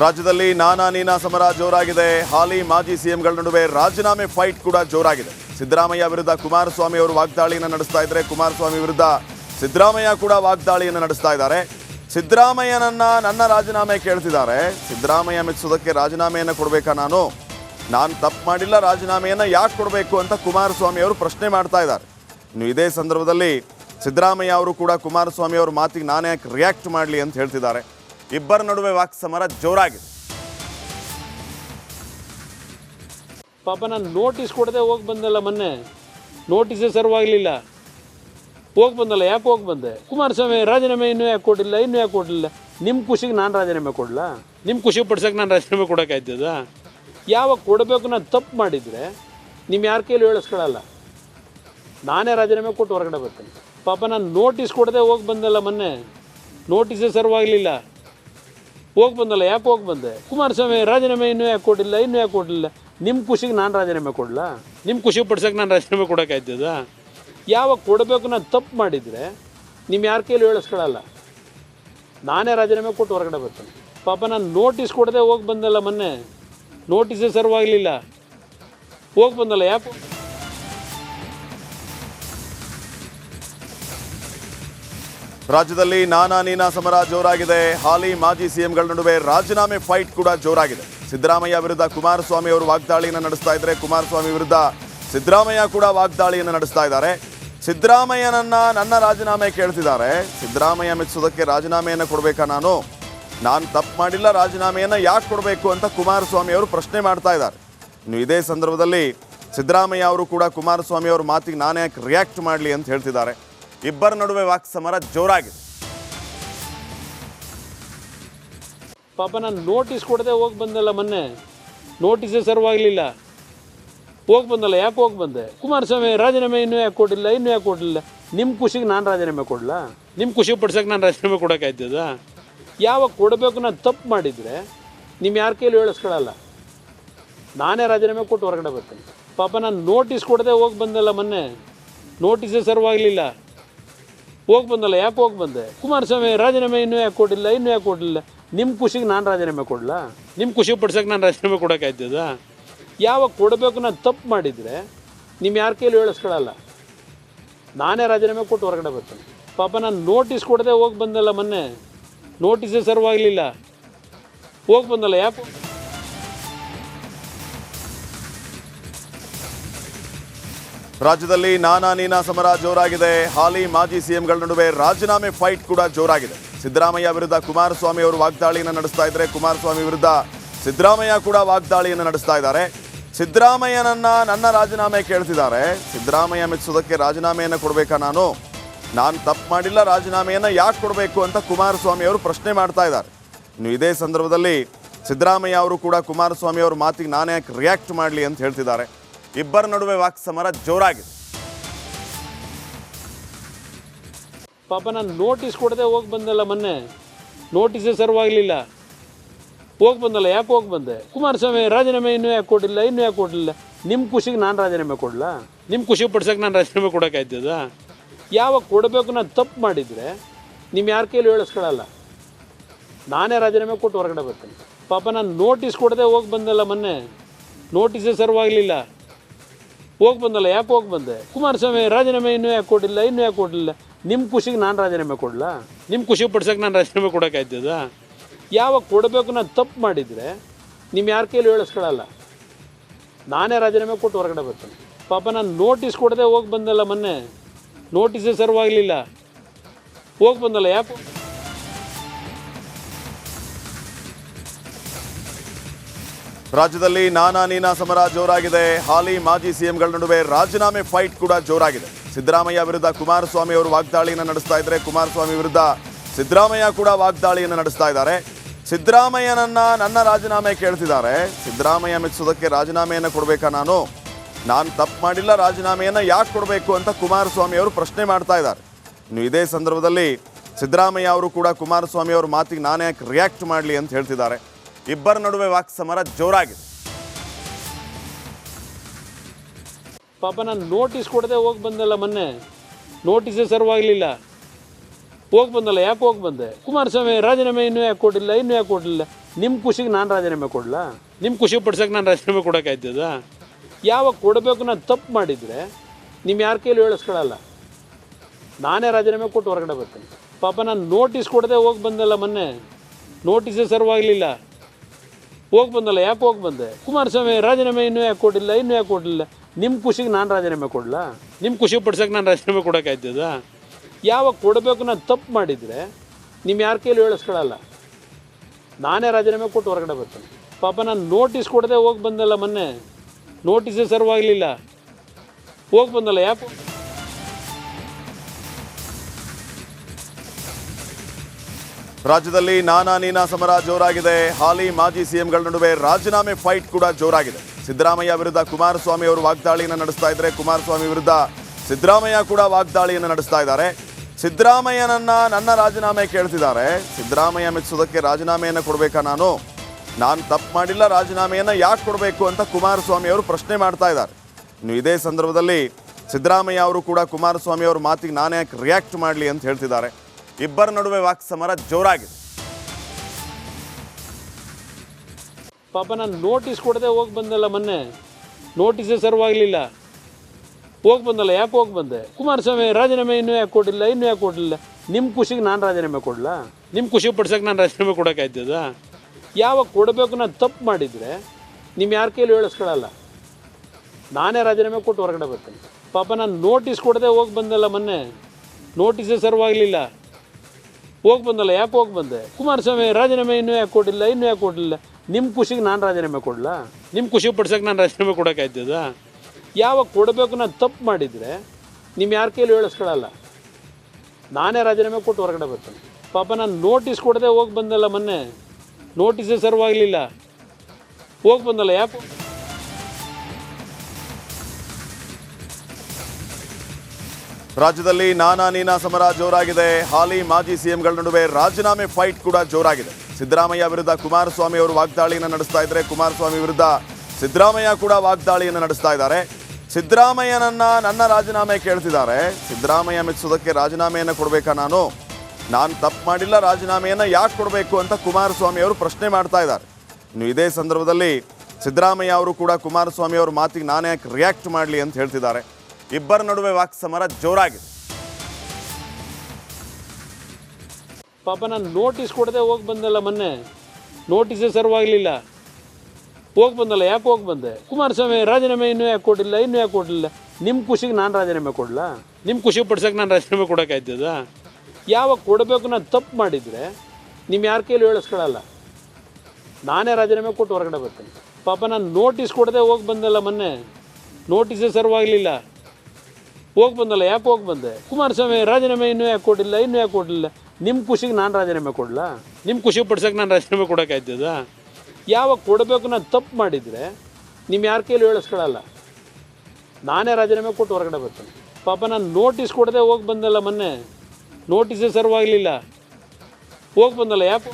ರಾಜ್ಯದಲ್ಲಿ ನಾನಾ ನೀನಾ ಸಮರ ಜೋರಾಗಿದೆ. ಹಾಲಿ ಮಾಜಿ ಸಿಎಂಗಳ ನಡುವೆ ರಾಜೀನಾಮೆ ಫೈಟ್ ಕೂಡ ಜೋರಾಗಿದೆ. ಸಿದ್ದರಾಮಯ್ಯ ವಿರುದ್ಧ ಕುಮಾರಸ್ವಾಮಿ ಅವರು ವಾಗ್ದಾಳಿಯನ್ನು ನಡೆಸ್ತಾ ಇದ್ದಾರೆ ಕುಮಾರಸ್ವಾಮಿ ವಿರುದ್ಧ ಸಿದ್ದರಾಮಯ್ಯ ಕೂಡ ವಾಗ್ದಾಳಿಯನ್ನು ನಡೆಸ್ತಾ ಇದ್ದಾರೆ. ಸಿದ್ದರಾಮಯ್ಯನನ್ನ ನನ್ನ ರಾಜೀನಾಮೆ ಕೇಳ್ತಿದ್ದಾರೆ. ಸಿದ್ದರಾಮಯ್ಯ ಮೆಚ್ಚಿಸೋದಕ್ಕೆ ರಾಜೀನಾಮೆಯನ್ನು ಕೊಡಬೇಕಾ ನಾನು? ನಾನು ತಪ್ಪು ಮಾಡಿಲ್ಲ, ರಾಜೀನಾಮೆಯನ್ನು ಯಾಕೆ ಕೊಡಬೇಕು ಅಂತ ಕುಮಾರಸ್ವಾಮಿ ಅವರು ಪ್ರಶ್ನೆ ಮಾಡ್ತಾ ಇದ್ದಾರೆ. ಇನ್ನು ಇದೇ ಸಂದರ್ಭದಲ್ಲಿ ಸಿದ್ದರಾಮಯ್ಯ ಅವರು ಕೂಡ ಕುಮಾರಸ್ವಾಮಿ ಅವ್ರ ಮಾತಿಗೆ ನಾನು ಯಾಕೆ ರಿಯಾಕ್ಟ್ ಮಾಡಲಿ ಅಂತ ಹೇಳ್ತಿದ್ದಾರೆ. ಇಬ್ಬರ ನಡುವೆ ವಾಕ್ ಸಮರ ಜೋರಾಗಿದೆ. ಪಾಪ ನಾನು ನೋಟಿಸ್ ಕೊಡದೆ ಹೋಗಿ ಬಂದಲ್ಲ ಮೊನ್ನೆ. ನೋಟಿಸೇ ಸರ್ವಾಗಲಿಲ್ಲ ಹೋಗಿ ಬಂದಲ್ಲ, ಯಾಕೆ ಹೋಗಿ ಬಂದೆ? ಕುಮಾರಸ್ವಾಮಿ, ರಾಜೀನಾಮೆ ಇನ್ನೂ ಯಾಕೆ ಕೊಡಲಿಲ್ಲ, ಇನ್ನೂ ಯಾಕೆ ಕೊಡಲಿಲ್ಲ? ನಿಮ್ಮ ಖುಷಿಗೆ ನಾನು ರಾಜೀನಾಮೆ ಕೊಡಲಾ? ನಿಮ್ಮ ಖುಷಿ ಪಡ್ಸೋಕೆ ನಾನು ರಾಜೀನಾಮೆ ಕೊಡೋಕ್ಕಾಯ್ತದ? ಯಾವಾಗ ಕೊಡಬೇಕು ನಾನು ತಪ್ಪು ಮಾಡಿದರೆ ನಿಮ್ಮ ಯಾರ ಕೈಲಿ ಹೇಳಿಸ್ಕೊಳ್ಳಲ್ಲ ನಾನೇ ರಾಜೀನಾಮೆ ಕೊಟ್ಟು ಹೊರಗಡೆ ಬರ್ತೀನಿ. ಪಾಪ ನಾನು ನೋಟಿಸ್ ಕೊಡದೆ ಹೋಗಿ ಬಂದಲ್ಲ ಮೊನ್ನೆ. ನೋಟಿಸೇ ಸರ್ವಾಗಲಿಲ್ಲ ಹೋಗಿ ಬಂದಲ್ಲ, ಯಾಕೆ ಹೋಗಿ ಬಂದೆ? ಕುಮಾರಸ್ವಾಮಿ, ರಾಜೀನಾಮೆ ಇನ್ನೂ ಯಾಕೆ ಕೊಡಲಿಲ್ಲ, ಇನ್ನೂ ಯಾಕೆ ಕೊಡಲಿಲ್ಲ? ನಿಮ್ಮ ಖುಷಿಗೆ ನಾನು ರಾಜೀನಾಮೆ ಕೊಡಲಾ? ನಿಮ್ಮ ಖುಷಿ ಪಡ್ಸೋಕೆ ನಾನು ರಾಜೀನಾಮೆ ಕೊಡೋಕ್ಕಾಯ್ತದ? ಯಾವಾಗ ಕೊಡಬೇಕು ನಾನು ತಪ್ಪು ಮಾಡಿದರೆ ನಿಮ್ಮ ಯಾರ ಕೈಲಿ ಹೇಳಿಸ್ಕೊಳ್ಳಲ್ಲ ನಾನೇ ರಾಜೀನಾಮೆ ಕೊಟ್ಟು ಹೊರಗಡೆ ಬರ್ತೇನೆ. ಪಾಪ ನಾನು ನೋಟಿಸ್ ಕೊಡದೆ ಹೋಗಿ ಬಂದಲ್ಲ ಮೊನ್ನೆ. ನೋಟಿಸೇ ಸರ್ವಾಗಲಿಲ್ಲ ಹೋಗಿ ಬಂದಲ್ಲ, ಯಾಕೆ ರಾಜ್ಯದಲ್ಲಿ ನಾನಾ ನೀನಾ ಸಮರ ಜೋರಾಗಿದೆ. ಹಾಲಿ ಮಾಜಿ ಸಿಎಂಗಳ ನಡುವೆ ರಾಜೀನಾಮೆ ಫೈಟ್ ಕೂಡ ಜೋರಾಗಿದೆ. ಸಿದ್ದರಾಮಯ್ಯ ವಿರುದ್ಧ ಕುಮಾರಸ್ವಾಮಿ ಅವರು ವಾಗ್ದಾಳಿಯನ್ನು ನಡೆಸ್ತಾ ಇದ್ದಾರೆ ಕುಮಾರಸ್ವಾಮಿ ವಿರುದ್ಧ ಸಿದ್ದರಾಮಯ್ಯ ಕೂಡ ವಾಗ್ದಾಳಿಯನ್ನು ನಡೆಸ್ತಾ ಇದ್ದಾರೆ. ಸಿದ್ದರಾಮಯ್ಯನನ್ನ ನನ್ನ ರಾಜೀನಾಮೆ ಕೇಳ್ತಿದ್ದಾರೆ. ಸಿದ್ದರಾಮಯ್ಯ ಮೆಚ್ಚಿಸೋದಕ್ಕೆ ರಾಜೀನಾಮೆಯನ್ನು ಕೊಡಬೇಕಾ ನಾನು? ನಾನು ತಪ್ಪು ಮಾಡಿಲ್ಲ, ರಾಜೀನಾಮೆಯನ್ನು ಯಾಕೆ ಕೊಡಬೇಕು ಅಂತ ಕುಮಾರಸ್ವಾಮಿ ಅವರು ಪ್ರಶ್ನೆ ಮಾಡ್ತಾ ಇದ್ದಾರೆ. ಇನ್ನು ಇದೇ ಸಂದರ್ಭದಲ್ಲಿ ಸಿದ್ದರಾಮಯ್ಯ ಅವರು ಕೂಡ ಕುಮಾರಸ್ವಾಮಿ ಅವ್ರ ಮಾತಿಗೆ ನಾನೇ ಯಾಕೆ ರಿಯಾಕ್ಟ್ ಮಾಡಲಿ ಅಂತ ಹೇಳ್ತಿದ್ದಾರೆ. ಇಬ್ಬರ ನಡುವೆ ವಾಕ್ ಸಮರ ಜೋರಾಗಿದೆ. ಪಾಪ ನಾನು ನೋಟಿಸ್ ಕೊಡದೆ ಹೋಗಿ ಬಂದಲ್ಲ ಮೊನ್ನೆ. ನೋಟಿಸೇ ಸರ್ವಾಗಲಿಲ್ಲ ಹೋಗಿ ಬಂದಲ್ಲ, ಯಾಕೆ ಹೋಗಿ ಬಂದೆ? ಕುಮಾರಸ್ವಾಮಿ, ರಾಜೀನಾಮೆ ಇನ್ನೂ ಯಾಕೆ ಕೊಡಲಿಲ್ಲ, ಇನ್ನೂ ಯಾಕೆ ಕೊಡಲಿಲ್ಲ? ನಿಮ್ಮ ಖುಷಿಗೆ ನಾನು ರಾಜೀನಾಮೆ ಕೊಡಲ್ಲ ನಿಮ್ಮ ಖುಷಿ ಪಡ್ಸೋಕೆ ನಾನು ರಾಜೀನಾಮೆ ಕೊಡೋಕ್ಕಾಯ್ತದ? ಯಾವಾಗ ಕೊಡಬೇಕು ನಾನು ತಪ್ಪು ಮಾಡಿದರೆ ನಿಮ್ಮ ಯಾರ ಕೈಲಿ ಹೇಳಿಸ್ಕೊಳ್ಳಲ್ಲ ನಾನೇ ರಾಜೀನಾಮೆ ಕೊಟ್ಟು ಹೊರಗಡೆ ಬರ್ತೀನಿ. ಪಾಪ ನಾನು ನೋಟಿಸ್ ಕೊಡದೆ ಹೋಗಿ ಬಂದಲ್ಲ ಮೊನ್ನೆ. ನೋಟಿಸೇ ಸರ್ವಾಗಲಿಲ್ಲ ಹೋಗಿ ಬಂದಲ್ಲ, ಯಾಕೆ ಹೋಗಿ ಬಂದೆ? ಕುಮಾರಸ್ವಾಮಿ ರಾಜೀನಾಮೆ ಇನ್ನೂ ಯಾಕೆ ಕೊಡಲಿಲ್ಲ, ಇನ್ನೂ ಯಾಕೆ ಕೊಡಲಿಲ್ಲ? ನಿಮ್ಮ ಖುಷಿಗೆ ನಾನು ರಾಜೀನಾಮೆ ಕೊಡಲಾ? ನಿಮ್ಮ ಖುಷಿ ಪಡ್ಸೋಕೆ ನಾನು ರಾಜೀನಾಮೆ ಕೊಡೋಕ್ಕಾಯ್ತದ? ಯಾವಾಗ ಕೊಡಬೇಕು ನಾನು ತಪ್ಪು ಮಾಡಿದರೆ ನಿಮ್ಮ ಯಾರ ಕೈಲಿ ಹೇಳಿಸ್ಕೊಳ್ಳಲ್ಲ ನಾನೇ ರಾಜೀನಾಮೆ ಕೊಟ್ಟು ಹೊರಗಡೆ ಬರ್ತೀನಿ. ಪಾಪ ನಾನು ನೋಟಿಸ್ ಕೊಡದೆ ಹೋಗಿ ಬಂದಲ್ಲ ಮೊನ್ನೆ. ನೋಟಿಸೇ ಸರ್ವಾಗಲಿಲ್ಲ ಹೋಗಿ ಬಂದಲ್ಲ, ಯಾಕೆ ರಾಜ್ಯದಲ್ಲಿ ನಾನಾ ನೀನಾ ಸಮರ ಜೋರಾಗಿದೆ. ಹಾಲಿ ಮಾಜಿ ಸಿಎಂಗಳ ನಡುವೆ ರಾಜೀನಾಮೆ ಫೈಟ್ ಕೂಡ ಜೋರಾಗಿದೆ. ಸಿದ್ದರಾಮಯ್ಯ ವಿರುದ್ಧ ಕುಮಾರಸ್ವಾಮಿ ಅವರು ವಾಗ್ದಾಳಿಯನ್ನು ನಡೆಸ್ತಾ ಇದ್ದಾರೆ ಕುಮಾರಸ್ವಾಮಿ ವಿರುದ್ಧ ಸಿದ್ದರಾಮಯ್ಯ ಕೂಡ ವಾಗ್ದಾಳಿಯನ್ನು ನಡೆಸ್ತಾ ಇದ್ದಾರೆ. ಸಿದ್ದರಾಮಯ್ಯನನ್ನ ನನ್ನ ರಾಜೀನಾಮೆ ಕೇಳ್ತಿದ್ದಾರೆ. ಸಿದ್ದರಾಮಯ್ಯ ಮೆಚ್ಚಿಸೋದಕ್ಕೆ ರಾಜೀನಾಮೆಯನ್ನು ಕೊಡಬೇಕಾ ನಾನು? ನಾನು ತಪ್ಪು ಮಾಡಿಲ್ಲ, ರಾಜೀನಾಮೆಯನ್ನು ಯಾಕೆ ಕೊಡಬೇಕು ಅಂತ ಕುಮಾರಸ್ವಾಮಿ ಅವರು ಪ್ರಶ್ನೆ ಮಾಡ್ತಾ ಇದ್ದಾರೆ. ಇನ್ನು ಇದೇ ಸಂದರ್ಭದಲ್ಲಿ ಸಿದ್ದರಾಮಯ್ಯ ಅವರು ಕೂಡ ಕುಮಾರಸ್ವಾಮಿ ಅವ್ರ ಮಾತಿಗೆ ನಾನೇ ಯಾಕೆ ರಿಯಾಕ್ಟ್ ಮಾಡಲಿ ಅಂತ ಹೇಳ್ತಿದ್ದಾರೆ. ಇಬ್ಬರ ನಡುವೆ ವಾಕ್ ಸಮರ ಜೋರಾಗಿದೆ. ಪಾಪ ನಾನು ನೋಟಿಸ್ ಕೊಡದೆ ಹೋಗಿ ಬಂದಲ್ಲ ಮೊನ್ನೆ. ನೋಟಿಸೇ ಸರ್ವಾಗಲಿಲ್ಲ ಹೋಗಿ ಬಂದಲ್ಲ, ಯಾಕೆ ಹೋಗಿ ಬಂದೆ? ಕುಮಾರಸ್ವಾಮಿ, ರಾಜೀನಾಮೆ ಇನ್ನೂ ಯಾಕೆ ಕೊಡಲಿಲ್ಲ, ಇನ್ನೂ ಯಾಕೆ ಕೊಡಲಿಲ್ಲ? ನಿಮ್ಮ ಖುಷಿಗೆ ನಾನು ರಾಜೀನಾಮೆ ಕೊಡಲಾ? ನಿಮ್ಮ ಖುಷಿ ಪಡ್ಸೋಕೆ ನಾನು ರಾಜೀನಾಮೆ ಕೊಡೋಕ್ಕಾಯ್ತದ? ಯಾವಾಗ ಕೊಡಬೇಕು ನಾನು ತಪ್ಪು ಮಾಡಿದರೆ ನಿಮ್ಮ ಯಾರ ಕೈಲಿ ಹೇಳಿಸ್ಕೊಳ್ಳಲ್ಲ ನಾನೇ ರಾಜೀನಾಮೆ ಕೊಟ್ಟು ಹೊರಗಡೆ ಬರ್ತೀನಿ. ಪಾಪ ನಾನು ನೋಟಿಸ್ ಕೊಡದೆ ಹೋಗಿ ಬಂದಲ್ಲ ಮೊನ್ನೆ. ನೋಟಿಸೇ ಸರ್ವಾಗಲಿಲ್ಲ ಹೋಗಿ ಬಂದಲ್ಲ, ಯಾಕೆ ಹೋಗಿ ಬಂದೆ? ಕುಮಾರಸ್ವಾಮಿ, ರಾಜೀನಾಮೆ ಇನ್ನೂ ಯಾಕೆ ಕೊಡಲಿಲ್ಲ, ಇನ್ನೂ ಯಾಕೆ ಕೊಡಲಿಲ್ಲ? ನಿಮ್ಮ ಖುಷಿಗೆ ನಾನು ರಾಜೀನಾಮೆ ಕೊಡಲಾ? ನಿಮ್ಮ ಖುಷಿ ಪಡ್ಸೋಕೆ ನಾನು ರಾಜೀನಾಮೆ ಕೊಡೋಕ್ಕಾಯ್ತದ? ಯಾವಾಗ ಕೊಡಬೇಕು ನಾನು ತಪ್ಪು ಮಾಡಿದರೆ ನಿಮ್ಮ ಯಾರ ಕೈಲಿ ಹೇಳಿಸ್ಕೊಳ್ಳಲ್ಲ ನಾನೇ ರಾಜೀನಾಮೆ ಕೊಟ್ಟು ಹೊರಗಡೆ ಬರ್ತೀನಿ. ಪಾಪ ನಾನು ನೋಟಿಸ್ ಕೊಡದೆ ಹೋಗಿ ಬಂದಲ್ಲ ಮೊನ್ನೆ. ನೋಟಿಸೇ ಸರ್ವಾಗಲಿಲ್ಲ ಹೋಗಿ ಬಂದಲ್ಲ, ಯಾಕೆ ರಾಜ್ಯದಲ್ಲಿ ನಾನಾ ನೀನಾ ಸಮರ ಜೋರಾಗಿದೆ. ಹಾಲಿ ಮಾಜಿ ಸಿಎಂಗಳ ನಡುವೆ ರಾಜೀನಾಮೆ ಫೈಟ್ ಕೂಡ ಜೋರಾಗಿದೆ. ಸಿದ್ದರಾಮಯ್ಯ ವಿರುದ್ಧ ಕುಮಾರಸ್ವಾಮಿ ಅವರು ವಾಗ್ದಾಳಿಯನ್ನು ನಡೆಸ್ತಾ ಇದ್ದಾರೆ ಕುಮಾರಸ್ವಾಮಿ ವಿರುದ್ಧ ಸಿದ್ದರಾಮಯ್ಯ ಕೂಡ ವಾಗ್ದಾಳಿಯನ್ನು ನಡೆಸ್ತಾ ಇದ್ದಾರೆ. ಸಿದ್ದರಾಮಯ್ಯನನ್ನ ನನ್ನ ರಾಜೀನಾಮೆ ಕೇಳ್ತಿದ್ದಾರೆ. ಸಿದ್ದರಾಮಯ್ಯ ಮೆಚ್ಚಿಸೋದಕ್ಕೆ ರಾಜೀನಾಮೆಯನ್ನು ಕೊಡಬೇಕಾ ನಾನು? ನಾನು ತಪ್ಪು ಮಾಡಿಲ್ಲ, ರಾಜೀನಾಮೆಯನ್ನು ಯಾಕೆ ಕೊಡಬೇಕು ಅಂತ ಕುಮಾರಸ್ವಾಮಿ ಅವರು ಪ್ರಶ್ನೆ ಮಾಡ್ತಾ ಇದ್ದಾರೆ. ಇನ್ನು ಇದೇ ಸಂದರ್ಭದಲ್ಲಿ ಸಿದ್ದರಾಮಯ್ಯ ಅವರು ಕೂಡ ಕುಮಾರಸ್ವಾಮಿ ಅವ್ರ ಮಾತಿಗೆ ನಾನು ಯಾಕೆ ರಿಯಾಕ್ಟ್ ಮಾಡಲಿ ಅಂತ ಹೇಳ್ತಿದ್ದಾರೆ. ಇಬ್ಬರ ನಡುವೆ ವಾಕ್ ಸಮರ ಜೋರಾಗಿದೆ. ಪಾಪ ನಾನು ನೋಟಿಸ್ ಕೊಡದೆ ಹೋಗಿ ಬಂದಲ್ಲ ಮೊನ್ನೆ. ನೋಟಿಸೇ ಸರ್ವಾಗಲಿಲ್ಲ ಹೋಗಿ ಬಂದಲ್ಲ, ಯಾಕೆ ಹೋಗಿ ಬಂದೆ? ಕುಮಾರಸ್ವಾಮಿ, ರಾಜೀನಾಮೆ ಇನ್ನೂ ಯಾಕೆ ಕೊಡಲಿಲ್ಲ, ಇನ್ನೂ ಯಾಕೆ ಕೊಡಲಿಲ್ಲ? ನಿಮ್ಮ ಖುಷಿಗೆ ನಾನು ರಾಜೀನಾಮೆ ಕೊಡಲಾ? ನಿಮ್ಮ ಖುಷಿ ಪಡ್ಸೋಕೆ ನಾನು ರಾಜೀನಾಮೆ ಕೊಡೋಕ್ಕಾಯ್ತದ? ಯಾವಾಗ ಕೊಡಬೇಕು ನಾನು ತಪ್ಪು ಮಾಡಿದರೆ ನಿಮ್ಮ ಯಾರ ಕೈಲಿ ಹೇಳಿಸ್ಕೊಳ್ಳಲ್ಲ ನಾನೇ ರಾಜೀನಾಮೆ ಕೊಟ್ಟು ಹೊರಗಡೆ ಬರ್ತೀನಿ. ಪಾಪ ನಾನು ನೋಟಿಸ್ ಕೊಡದೆ ಹೋಗಿ ಬಂದಲ್ಲ ಮೊನ್ನೆ. ನೋಟಿಸೇ ಸರ್ವಾಗಲಿಲ್ಲ ಹೋಗಿ ಬಂದಲ್ಲ, ಯಾಕೆ ಹೋಗಿ ಬಂದೆ? ಕುಮಾರಸ್ವಾಮಿ, ರಾಜೀನಾಮೆ ಇನ್ನೂ ಯಾಕೆ ಕೊಡಲಿಲ್ಲ, ಇನ್ನೂ ಯಾಕೆ ಕೊಡಲಿಲ್ಲ? ನಿಮ್ಮ ಖುಷಿಗೆ ನಾನು ರಾಜೀನಾಮೆ ಕೊಡಲಾ? ನಿಮ್ಮ ಖುಷಿ ಪಡ್ಸೋಕೆ ನಾನು ರಾಜೀನಾಮೆ ಕೊಡೋಕ್ಕಾಯ್ತದ? ಯಾವಾಗ ಕೊಡಬೇಕು ನಾನು ತಪ್ಪು ಮಾಡಿದರೆ ನಿಮ್ಮ ಯಾರ ಕೈಲಿ ಹೇಳಿಸ್ಕೊಳ್ಳಲ್ಲ ನಾನೇ ರಾಜೀನಾಮೆ ಕೊಟ್ಟು ಹೊರಗಡೆ ಬರ್ತೀನಿ. ಪಾಪ ನಾನು ನೋಟಿಸ್ ಕೊಡದೆ ಹೋಗಿ ಬಂದಲ್ಲ ಮೊನ್ನೆ. ನೋಟಿಸೇ ಸರ್ವಾಗಲಿಲ್ಲ ಹೋಗಿ ಬಂದಲ್ಲ, ಯಾಕೆ ರಾಜ್ಯದಲ್ಲಿ ನಾನಾ ನೀನಾ ಸಮರ ಜೋರಾಗಿದೆ. ಹಾಲಿ ಮಾಜಿ ಸಿಎಂಗಳ ನಡುವೆ ರಾಜೀನಾಮೆ ಫೈಟ್ ಕೂಡ ಜೋರಾಗಿದೆ. ಸಿದ್ದರಾಮಯ್ಯ ವಿರುದ್ಧ ಕುಮಾರಸ್ವಾಮಿ ಅವರು ವಾಗ್ದಾಳಿಯನ್ನು ನಡೆಸ್ತಾ ಇದ್ದಾರೆ ಕುಮಾರಸ್ವಾಮಿ ವಿರುದ್ಧ ಸಿದ್ದರಾಮಯ್ಯ ಕೂಡ ವಾಗ್ದಾಳಿಯನ್ನು ನಡೆಸ್ತಾ ಇದ್ದಾರೆ. ಸಿದ್ದರಾಮಯ್ಯನನ್ನ ನನ್ನ ರಾಜೀನಾಮೆ ಕೇಳ್ತಿದ್ದಾರೆ. ಸಿದ್ದರಾಮಯ್ಯ ಮೆಚ್ಚಿಸೋದಕ್ಕೆ ರಾಜೀನಾಮೆಯನ್ನು ಕೊಡಬೇಕಾ ನಾನು? ನಾನು ತಪ್ಪು ಮಾಡಿಲ್ಲ, ರಾಜೀನಾಮೆಯನ್ನು ಯಾಕೆ ಕೊಡಬೇಕು ಅಂತ ಕುಮಾರಸ್ವಾಮಿ ಅವರು ಪ್ರಶ್ನೆ ಮಾಡ್ತಾ ಇದ್ದಾರೆ. ಇನ್ನು ಇದೇ ಸಂದರ್ಭದಲ್ಲಿ ಸಿದ್ದರಾಮಯ್ಯ ಅವರು ಕೂಡ ಕುಮಾರಸ್ವಾಮಿ ಅವ್ರ ಮಾತಿಗೆ ನಾನೇ ಯಾಕೆ ರಿಯಾಕ್ಟ್ ಮಾಡಲಿ ಅಂತ ಹೇಳ್ತಿದ್ದಾರೆ. ಇಬ್ಬರ ನಡುವೆ ವಾಕ್ ಸಮರ ಜೋರಾಗಿದೆ. ಪಾಪ ನಾನು ನೋಟಿಸ್ ಕೊಡದೆ ಹೋಗಿ ಬಂದಲ್ಲ ಮೊನ್ನೆ. ನೋಟಿಸೇ ಸರ್ವಾಗಲಿಲ್ಲ ಹೋಗಿ ಬಂದಲ್ಲ, ಯಾಕೆ ಹೋಗಿ ಬಂದೆ? ಕುಮಾರಸ್ವಾಮಿ, ರಾಜೀನಾಮೆ ಇನ್ನೂ ಯಾಕೆ ಕೊಡಲಿಲ್ಲ, ಇನ್ನೂ ಯಾಕೆ ಕೊಡಲಿಲ್ಲ? ನಿಮ್ಮ ಖುಷಿಗೆ ನಾನು ರಾಜೀನಾಮೆ ಕೊಡಲ್ಲ ನಿಮ್ಮ ಖುಷಿ ಪಡ್ಸೋಕೆ ನಾನು ರಾಜೀನಾಮೆ ಕೊಡೋಕ್ಕಾಯ್ತದ? ಯಾವಾಗ ಕೊಡಬೇಕು ನಾನು ತಪ್ಪು ಮಾಡಿದರೆ ನಿಮ್ಮ ಯಾರ ಕೈಲಿ ಹೇಳಿಸ್ಕೊಳ್ಳಲ್ಲ ನಾನೇ ರಾಜೀನಾಮೆ ಕೊಟ್ಟು ಹೊರಗಡೆ ಬರ್ತೀನಿ. ಪಾಪ ನಾನು ನೋಟಿಸ್ ಕೊಡದೆ ಹೋಗಿ ಬಂದಲ್ಲ ಮೊನ್ನೆ. ನೋಟಿಸೇ ಸರ್ವಾಗಲಿಲ್ಲ ಹೋಗಿ ಬಂದಲ್ಲ, ಯಾಕೆ ಹೋಗಿ ಬಂದೆ? ಕುಮಾರಸ್ವಾಮಿ, ರಾಜೀನಾಮೆ ಇನ್ನೂ ಯಾಕೆ ಕೊಡಲಿಲ್ಲ, ಇನ್ನೂ ಯಾಕೆ ಕೊಡಲಿಲ್ಲ? ನಿಮ್ಮ ಖುಷಿಗೆ ನಾನು ರಾಜೀನಾಮೆ ಕೊಡಲಾ? ನಿಮ್ಮ ಖುಷಿ ಪಡ್ಸೋಕೆ ನಾನು ರಾಜೀನಾಮೆ ಕೊಡೋಕ್ಕಾಯ್ತದ? ಯಾವಾಗ ಕೊಡಬೇಕು ನಾನು ತಪ್ಪು ಮಾಡಿದರೆ ನಿಮ್ಮ ಯಾರ ಕೈಲಿ ಹೇಳಿಸ್ಕೊಳ್ಳಲ್ಲ ನಾನೇ ರಾಜೀನಾಮೆ ಕೊಟ್ಟು ಹೊರಗಡೆ ಬರ್ತೀನಿ. ಪಾಪ ನಾನು ನೋಟಿಸ್ ಕೊಡದೆ ಹೋಗಿ ಬಂದಲ್ಲ ಮೊನ್ನೆ. ನೋಟಿಸೇ ಸರ್ವಾಗಲಿಲ್ಲ ಹೋಗಿ ಬಂದಲ್ಲ, ಯಾಕೆ ರಾಜ್ಯದಲ್ಲಿ ನಾನಾ ನೀನಾ ಸಮರ ಜೋರಾಗಿದೆ. ಹಾಲಿ ಮಾಜಿ ಸಿಎಂಗಳ ನಡುವೆ ರಾಜೀನಾಮೆ ಫೈಟ್ ಕೂಡ ಜೋರಾಗಿದೆ. ಸಿದ್ದರಾಮಯ್ಯ ವಿರುದ್ಧ ಕುಮಾರಸ್ವಾಮಿ ಅವರು ವಾಗ್ದಾಳಿಯನ್ನು ನಡೆಸ್ತಾ ಇದ್ದಾರೆ ಕುಮಾರಸ್ವಾಮಿ ವಿರುದ್ಧ ಸಿದ್ದರಾಮಯ್ಯ ಕೂಡ ವಾಗ್ದಾಳಿಯನ್ನು ನಡೆಸ್ತಾ ಇದ್ದಾರೆ. ಸಿದ್ದರಾಮಯ್ಯನನ್ನ ನನ್ನ ರಾಜೀನಾಮೆ ಕೇಳ್ತಿದ್ದಾರೆ. ಸಿದ್ದರಾಮಯ್ಯ ಮೆಚ್ಚಿಸೋದಕ್ಕೆ ರಾಜೀನಾಮೆಯನ್ನು ಕೊಡಬೇಕಾ ನಾನು? ನಾನು ತಪ್ಪು ಮಾಡಿಲ್ಲ, ರಾಜೀನಾಮೆಯನ್ನು ಯಾಕೆ ಕೊಡಬೇಕು ಅಂತ ಕುಮಾರಸ್ವಾಮಿ ಅವರು ಪ್ರಶ್ನೆ ಮಾಡ್ತಾ ಇದ್ದಾರೆ. ಇನ್ನು ಇದೇ ಸಂದರ್ಭದಲ್ಲಿ ಸಿದ್ದರಾಮಯ್ಯ ಅವರು ಕೂಡ ಕುಮಾರಸ್ವಾಮಿ ಅವ್ರ ಮಾತಿಗೆ ನಾನು ಯಾಕೆ ರಿಯಾಕ್ಟ್ ಮಾಡಲಿ ಅಂತ ಹೇಳ್ತಿದ್ದಾರೆ. ಇಬ್ಬರ ನಡುವೆ ವಾಕ್ ಸಮರ ಜೋರಾಗಿದೆ. ಪಾಪ ನಾನು ನೋಟಿಸ್ ಕೊಡದೆ ಹೋಗಿ ಬಂದಲ್ಲ ಮೊನ್ನೆ. ನೋಟಿಸೇ ಸರ್ವಾಗಲಿಲ್ಲ ಹೋಗಿ ಬಂದಲ್ಲ, ಯಾಕೆ ಹೋಗಿ ಬಂದೆ? ಕುಮಾರಸ್ವಾಮಿ, ರಾಜೀನಾಮೆ ಇನ್ನೂ ಯಾಕೆ ಕೊಡಲಿಲ್ಲ, ಇನ್ನೂ ಯಾಕೆ ಕೊಡಲಿಲ್ಲ? ನಿಮ್ಮ ಖುಷಿಗೆ ನಾನು ರಾಜೀನಾಮೆ ಕೊಡಲಾ? ನಿಮ್ಮ ಖುಷಿ ಪಡ್ಸೋಕೆ ನಾನು ರಾಜೀನಾಮೆ ಕೊಡೋಕ್ಕಾಯ್ತದ? ಯಾವಾಗ ಕೊಡಬೇಕು ನಾನು ತಪ್ಪು ಮಾಡಿದರೆ ನಿಮ್ಮ ಯಾರ ಕೈಲಿ ಹೇಳಿಸ್ಕೊಳ್ಳಲ್ಲ ನಾನೇ ರಾಜೀನಾಮೆ ಕೊಟ್ಟು ಹೊರಗಡೆ ಬರ್ತೀನಿ. ಪಾಪ ನಾನು ನೋಟಿಸ್ ಕೊಡದೆ ಹೋಗಿ ಬಂದಲ್ಲ ಮೊನ್ನೆ. ನೋಟಿಸೇ ಸರ್ವಾಗಲಿಲ್ಲ ಹೋಗಿ ಬಂದಲ್ಲ, ಯಾಕೆ ಹೋಗಿ ಬಂದೆ? ಕುಮಾರಸ್ವಾಮಿ, ರಾಜೀನಾಮೆ ಇನ್ನೂ ಯಾಕೆ ಕೊಡಲಿಲ್ಲ, ಇನ್ನೂ ಯಾಕೆ ಕೊಡಲಿಲ್ಲ? ನಿಮ್ಮ ಖುಷಿಗೆ ನಾನು ರಾಜೀನಾಮೆ ಕೊಡಲಾ? ನಿಮ್ಮ ಖುಷಿ ಪಡ್ಸಕ್ಕೆ ನಾನು ರಾಜೀನಾಮೆ ಕೊಡೋಕ್ಕಾಯ್ತದ? ಯಾವಾಗ ಕೊಡಬೇಕು ನಾನು ತಪ್ಪು ಮಾಡಿದರೆ ನಿಮ್ಮ ಯಾರ ಕೈಲಿ ಹೇಳಿಸ್ಕೊಳ್ಳಲ್ಲ ನಾನೇ ರಾಜೀನಾಮೆ ಕೊಟ್ಟು ಹೊರಗಡೆ ಬರ್ತೇನೆ. ಪಾಪ ನಾನು ನೋಟಿಸ್ ಕೊಡದೆ ಹೋಗಿ ಬಂದಲ್ಲ ಮೊನ್ನೆ. ನೋಟಿಸೇ ಸರ್ವಾಗಲಿಲ್ಲ ಹೋಗಿ ಬಂದಲ್ಲ, ಯಾಕೆ